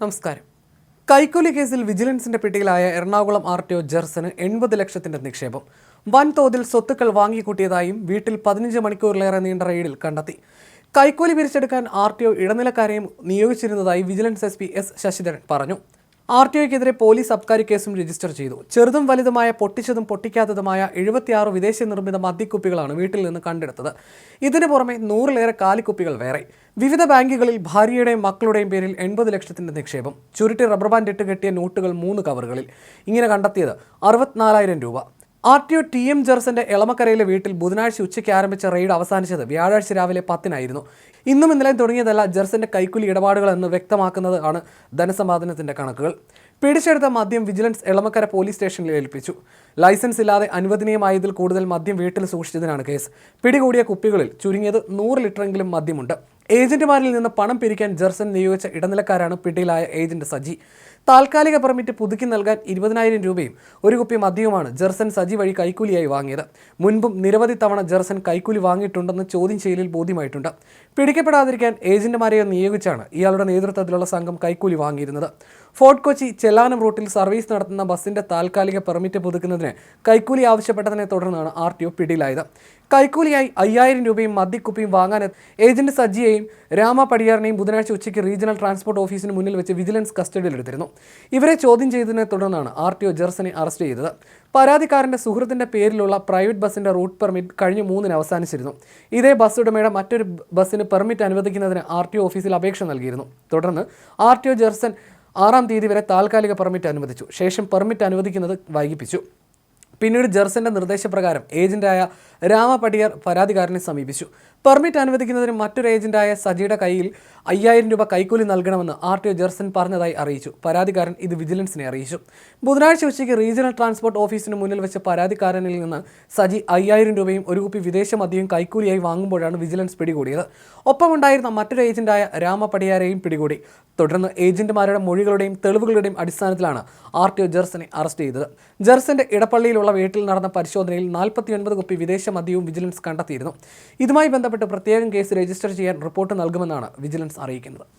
നമസ്കാരം. കൈക്കൂലി കേസിൽ വിജിലൻസിന്റെ പിടിയിലായ എറണാകുളം ആർ ടി ഒ ജെർസന് എൺപത് ലക്ഷത്തിന്റെ നിക്ഷേപം. വൻതോതിൽ സ്വത്തുക്കൾ വാങ്ങിക്കൂട്ടിയതായും വീട്ടിൽ പതിനഞ്ച് മണിക്കൂറിലേറെ നീണ്ട റെയ്ഡിൽ കണ്ടെത്തി. കൈക്കൂലി പിരിച്ചെടുക്കാൻ ആർ ടി ഒ ഇടനിലക്കാരെയും നിയോഗിച്ചിരുന്നതായി vigilance S P S Sasidharan പറഞ്ഞു. ആർ ടി ഒക്കെതിരെ പോലീസ് അബ്കാരി കേസും രജിസ്റ്റർ ചെയ്തു. ചെറുതും വലുതുമായ പൊട്ടിച്ചതും പൊട്ടിക്കാത്തതുമായ എഴുപത്തിയാറ് വിദേശ നിർമ്മിത മദ്യക്കുപ്പികളാണ് വീട്ടിൽ നിന്ന് കണ്ടെടുത്തത്. ഇതിനു പുറമെ നൂറിലേറെ കാലിക്കുപ്പികൾ വേറെ. വിവിധ ബാങ്കുകളിൽ ഭാര്യയുടെയും മക്കളുടെയും പേരിൽ എൺപത് ലക്ഷത്തിന്റെ നിക്ഷേപം. ചുരുട്ടി റബ്ബർ ബാൻഡ് ഇട്ട് കെട്ടിയ നോട്ടുകൾ മൂന്ന് കവറുകളിൽ. ഇങ്ങനെ കണ്ടെത്തിയത് അറുപത്തിനാലായിരം രൂപ. R T O T M ജെർസന്റെ എളമക്കരയിലെ വീട്ടിൽ ബുധനാഴ്ച ഉച്ചയ്ക്ക് ആരംഭിച്ച റെയ്ഡ് അവസാനിച്ചത് വ്യാഴാഴ്ച രാവിലെ പത്തിനായിരുന്നു. ഇന്നും ഇന്നലെ തുടങ്ങിയതല്ല ജെർസന്റെ കൈക്കൂലി ഇടപാടുകൾ എന്ന് വ്യക്തമാക്കുന്നത് ആണ് ധനസമ്പാദനത്തിന്റെ കണക്കുകൾ. പിടിച്ചെടുത്ത മദ്യം വിജിലൻസ് എളമക്കര പോലീസ് സ്റ്റേഷനിൽ ഏൽപ്പിച്ചു. ലൈസൻസ് ഇല്ലാതെ അനുവദനീയമായതിൽ കൂടുതൽ മദ്യം വീട്ടിൽ സൂക്ഷിച്ചതിനാണ് കേസ്. പിടികൂടിയ കുപ്പികളിൽ ചുരുങ്ങിയത് നൂറ് ലിറ്ററെങ്കിലും മദ്യമുണ്ട്. ഏജന്റുമാരിൽ നിന്ന് പണം പിരിക്കാൻ ജെർസൻ നിയോഗിച്ച ഇടനിലക്കാരാണ് പിടിയിലായ ഏജന്റ് സജി. താൽക്കാലിക പെർമിറ്റ് പുതുക്കി നൽകാൻ ഇരുപതിനായിരം രൂപയും ഒരു കുപ്പി മദ്യവുമാണ് ജെർസൻ സജി വഴി കൈക്കൂലിയായി വാങ്ങിയത്. മുൻപും നിരവധി തവണ ജെർസൻ കൈക്കൂലി വാങ്ങിയിട്ടുണ്ടെന്ന് ചോദ്യം ചെയ്യലിൽ ബോധ്യമായിട്ടുണ്ട്. പിടിക്കപ്പെടാതിരിക്കാൻ ഏജന്റുമാരെ നിയോഗിച്ചാണ് ഇയാളുടെ നേതൃത്വത്തിലുള്ള സംഘം കൈക്കൂലി വാങ്ങിയിരുന്നത്. ഫോർട്ട് കൊച്ചി ചെല്ലാനം റൂട്ടിൽ സർവീസ് നടത്തുന്ന ബസിന്റെ താൽക്കാലിക പെർമിറ്റ് പുതുക്കുന്നതിന് കൈക്കൂലി ആവശ്യപ്പെട്ടതിനെ തുടർന്നാണ് ആർ ടി ഒ പിടിയിലായത്. കൈക്കൂലിയായി അയ്യായിരം രൂപയും മദ്യക്കുപ്പിയും വാങ്ങാൻ ഏജന്റ് സജിയെയും രാമ പടിയാറിനെയും ബുധനാഴ്ച ഉച്ചയ്ക്ക് റീജിയണൽ ട്രാൻസ്പോർട്ട് ഓഫീസിന് മുന്നിൽ വെച്ച് വിജിലൻസ് കസ്റ്റഡിയിലെടുത്തിരുന്നു. ഇവരെ ചോദ്യം ചെയ്തതിനെ തുടർന്നാണ് ആർ ടി ഒ ജെർസനെ അറസ്റ്റ് ചെയ്തത്. പരാതിക്കാരന്റെ സുഹൃത്തിന്റെ പേരിലുള്ള പ്രൈവറ്റ് ബസ്സിന്റെ റൂട്ട് പെർമിറ്റ് കഴിഞ്ഞ മൂന്നിന് അവസാനിച്ചിരുന്നു. ഇതേ ബസ് ഉടമയുടെ മറ്റൊരു ബസ്സിന് പെർമിറ്റ് അനുവദിക്കുന്നതിന് ആർ ടി ഒ ഓഫീസിൽ അപേക്ഷ നൽകിയിരുന്നു. തുടർന്ന് ആർ ടി ഒ ജെർസൻ ആറാം തീയതി വരെ താൽക്കാലിക പെർമിറ്റ് അനുവദിച്ചു. ശേഷം പെർമിറ്റ് അനുവദിക്കുന്നത് വൈകിപ്പിച്ചു. പിന്നീട് ജെർസന്റെ നിർദ്ദേശപ്രകാരം ഏജന്റായ രാമ പടിയർ പരാതിക്കാരനെ സമീപിച്ചു. പെർമിറ്റ് അനുവദിക്കുന്നതിന് മറ്റൊരു ഏജന്റായ സജിയുടെ കയ്യിൽ അയ്യായിരം രൂപ കൈക്കൂലി നൽകണമെന്ന് ആർ ടി ഒ ജെർസൻ പറഞ്ഞതായി അറിയിച്ചു. പരാതിക്കാരൻ ഇത് വിജിലൻസിനെ അറിയിച്ചു. ബുധനാഴ്ച ഉച്ചയ്ക്ക് റീജിയണൽ ട്രാൻസ്പോർട്ട് ഓഫീസിന് മുന്നിൽ വെച്ച പരാതിക്കാരനിൽ നിന്ന് സജി അയ്യായിരം രൂപയും ഒരു കുപ്പി വിദേശ മദ്യവും കൈക്കൂലിയായി വാങ്ങുമ്പോഴാണ് വിജിലൻസ് പിടികൂടിയത്. ഒപ്പമുണ്ടായിരുന്ന മറ്റൊരു ഏജന്റായ രാമ പടിയാരെയും പിടികൂടി. തുടർന്ന് ഏജന്റുമാരുടെ മൊഴികളുടെയും തെളിവുകളുടെയും അടിസ്ഥാനത്തിലാണ് ആർ ടി ഒ ജെർസനെ അറസ്റ്റ് ചെയ്തത്. ജെർസന്റെ ഇടപ്പള്ളിയിലുള്ള വീട്ടിൽ നടന്ന പരിശോധനയിൽ നാൽപ്പത്തിയൊൻപത് കുപ്പി വിദേശ മദ്യവും വിജിലൻസ് കണ്ടെത്തിയിരുന്നു. ഇതുമായി ബന്ധപ്പെട്ട് പ്രത്യേകം കേസ് രജിസ്റ്റർ ചെയ്യാൻ റിപ്പോർട്ട് നൽകുമെന്നാണ് വിജിലൻസ് അറിയിക്കുന്നത്.